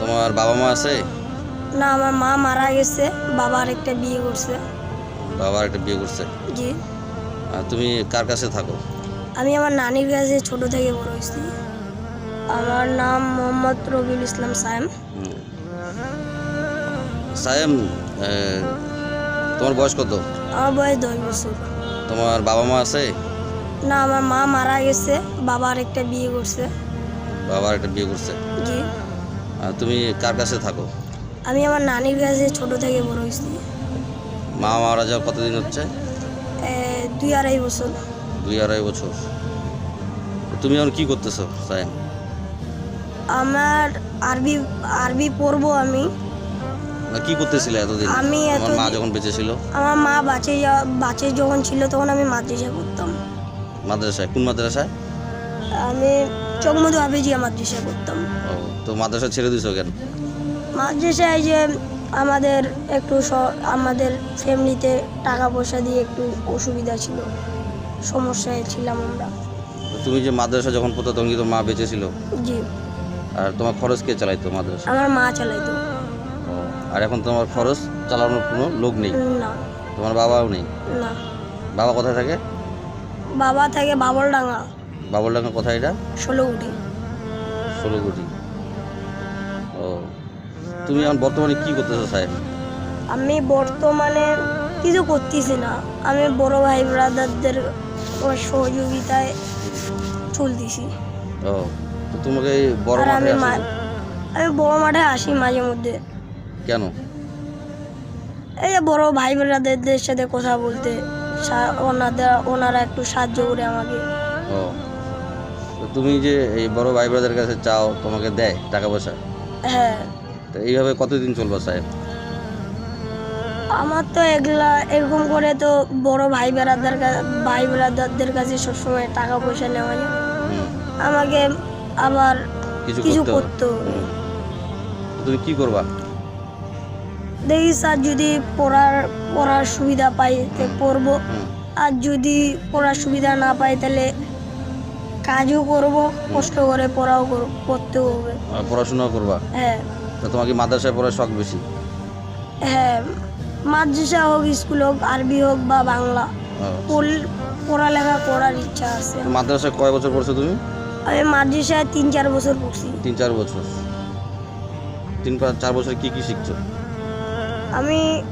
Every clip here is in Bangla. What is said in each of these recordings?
তোমার বাবা মা আছে? না আমার মা মারা গেছে বাবা আরেকটা বিয়ে করছে। বাবার একটা বিয়ে করছে? জি। আর তুমি কার কাছে থাকো? আমি আমার নানির কাছে ছোট থেকে বড় হয়েছি। আমার নাম মোহাম্মদ রবিউল ইসলাম সায়েম। সায়েম তোমার বয়স কত? আমার বয়স দশ বছর। তোমার বাবা মা আছে? না আমার মা মারা গেছে বাবা আরেকটা বিয়ে করছে। বাবার একটা বিয়ে করছে। জি। তুমি কার কাছে থাকো? আমি আমার নানির কাছে ছোট থেকে বড় হয়েছি। মা মারা যাওয়ার কতদিন হচ্ছে? দুই আড়াই বছর। দুই আড়াই বছর। তুমি এখন কি করতেছো সায়েম? আমার আরবি আরবি পড়ব আমি। না কি করতেছিলে এতদিন? আমি তোমার মা যখন বেঁচে ছিল? আমার মা বাঁচে বাঁচে যখন ছিল তখন আমি মাদ্রাসা করতাম মাদ্রাসায়? কোন মাদ্রাসায়? আমি চকমধু হাফেজিয়া মাদ্রাসা করতাম। তো মাদ্রাসা ছেড়ে দিছো কেন? মাদ্রাসায় যে আমাদের একটু আমাদের ফ্যামিলিতে টাকা পয়সা দিয়ে একটু অসুবিধা ছিল সমস্যায় ছিলাম আমরা। তুমি যে মাদ্রাসা যখন পড়তো তখন কি তোমার মা বেঁচে ছিল জি। আর তোমার খরচ কে চালাইতো মাদ্রাসা? আমার মা চালাইতো। আর এখন তোমার খরচ চালানোর কোনো লোক নেই? না। তোমার বাবাও নেই? না। বাবা কোথায় থাকে? বাবা থাকে বাবলডাঙ্গা। বাবুরডাঙ্গা কোথায় এটা? ষোলো উঠি ষোলো কোটি ও তুমি এখন বর্তমানে কি করতেছো সাহেব? আমি বর্তমানে কিছু করতেছি না। আমি বড় ভাই ব্রাদারদের সহযোগিতায় চলতেছি। ও তো তোমাকে এই বড় আর আমি মাঠে মা- আমি বড় মাঠে আসি মাঝে মধ্যে। কেন? এই যে বড় ভাই ব্রাদারদের সাথে কথা বলতে সা- ওনাদের ওনারা একটু সাহায্য করে আমাকে। ও তো তুমি যে এই বড় ভাই ব্রাদের কাছে চাও তোমাকে দেয় টাকা পয়সা? হ্যাঁ। তো এইভাবে কতদিন চলবে সাহেব? আমার তো এগুলা এরকম করে তো বড় ভাই ব্রাদার ভাই ব্রাদারদের কাছে সবসময় টাকা পয়সা নেওয়া যায়। আমাকে আবার কিছু করতে তুমি কি করবা? দেখি স্যার যদি পড়ার পড়ার সুবিধা পাই পড়ব। আর যদি পড়ার সুবিধা না পাই তাহলে কাজও করব কষ্ট করে পড়াও করব পড়তেও হবে। আর পড়াশোনাও করবা? হ্যাঁ। তো তোমার কি মাদ্রাসায় পড়ার শখ বেশি? হ্যাঁ মাদ্রাসা হোক স্কুল হোক আরবি হোক বা বাংলা ও, পড়- পড়ালেখা করার ইচ্ছা আছে। তো মাদ্রাসায় কয় বছর পড়ছো তুমি? আমি মাদ্রাসায় তিন চার বছর পড়ছি। তিন চার বছর। তিন চার বছর কি কি শিখছো? আমি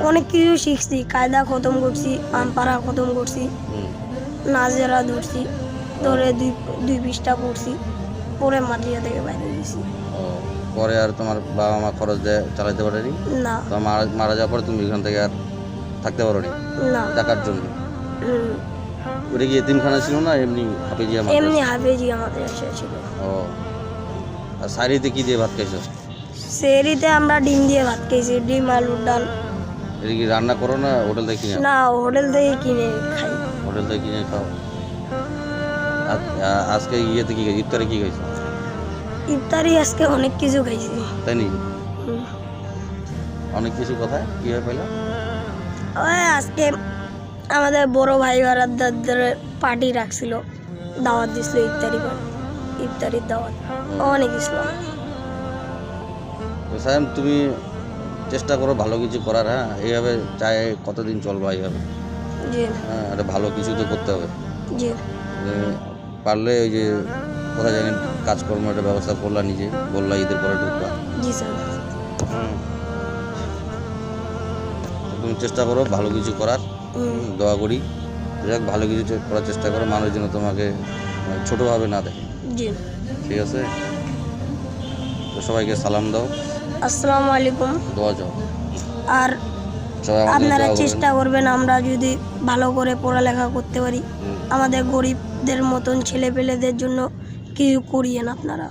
অনেক কিছু শিখছি। কায়দা খতম করছি আমপারা খতম করছি নাজেরা ধরছি। ধরে দুই দুই পৃষ্ঠা পড়ছি পরে মাদ্রাসা থেকে বাইরে ও পরে আর তোমার বাবা মা খরচ দেয় চালাতে পারেনি? না। তো মারা মারা যাওয়ার পরে তুমি ওখান থেকে আর থাকতে পারোনি? না। টাকার জন্য? ওটা কি এতিমখানা ছিল না এমনি হাফেজিয়া মাদ্রাসা? এমনি হাফেজি আমাদের এসে ছিল। ও। আর সাইরিতে কি দিয়ে ভাত খাইছো? সেরিতে আমরা ডিম দিয়ে ভাত খেয়েছি ডিম আলুর ডাল। এটা কি রান্না করো না হোটেল থেকে কিনে না হোটেল থেকে কিনে খাই। হোটেল থেকে কিনে খাও। আজকে ইয়েতে কি ইফতারে কি খাইছো? ইফতারি আজকে অনেক কিছু খাইছি। তাই নাকি? অনেক কিছু কথায় কীভাবে ওই আজকে আমাদের বড় ভাই বারাদারদের পার্টি রাখছিল দাওয়াত দিছিল ইফতারি ইফতারির দাওয়াত। অনেক ইসলাম সাহেব তুমি চেষ্টা করো ভালো কিছু করার হ্যাঁ? এইভাবে চাই কতদিন চলবা এইভাবে? জি। হ্যাঁ একটা ভালো কিছু তো করতে হবে। জি। পারলে ওই যে কোথায় জানি কাজকর্ম একটা ব্যবস্থা করলা নিজে বললা ঈদের পরে ঢুকবা জি স্যার। তুমি চেষ্টা করো ভালো কিছু করার দোয়া করি। যাক ভালো কিছু করার চেষ্টা করো মানুষ যেন তোমাকে মানে, ছোটোভাবে না দেখে। জি। ঠিক আছে? তো সবাইকে সালাম দাও। আসসালামু আলাইকুম। দোয়া যাও আর আপনারা চেষ্টা করবেন আমরা যদি ভালো করে পড়ালেখা করতে পারি। আমাদের আমাদের গরিবদের মতন ছেলেপেলেদের জন্য কিছু করিয়েন আপনারা।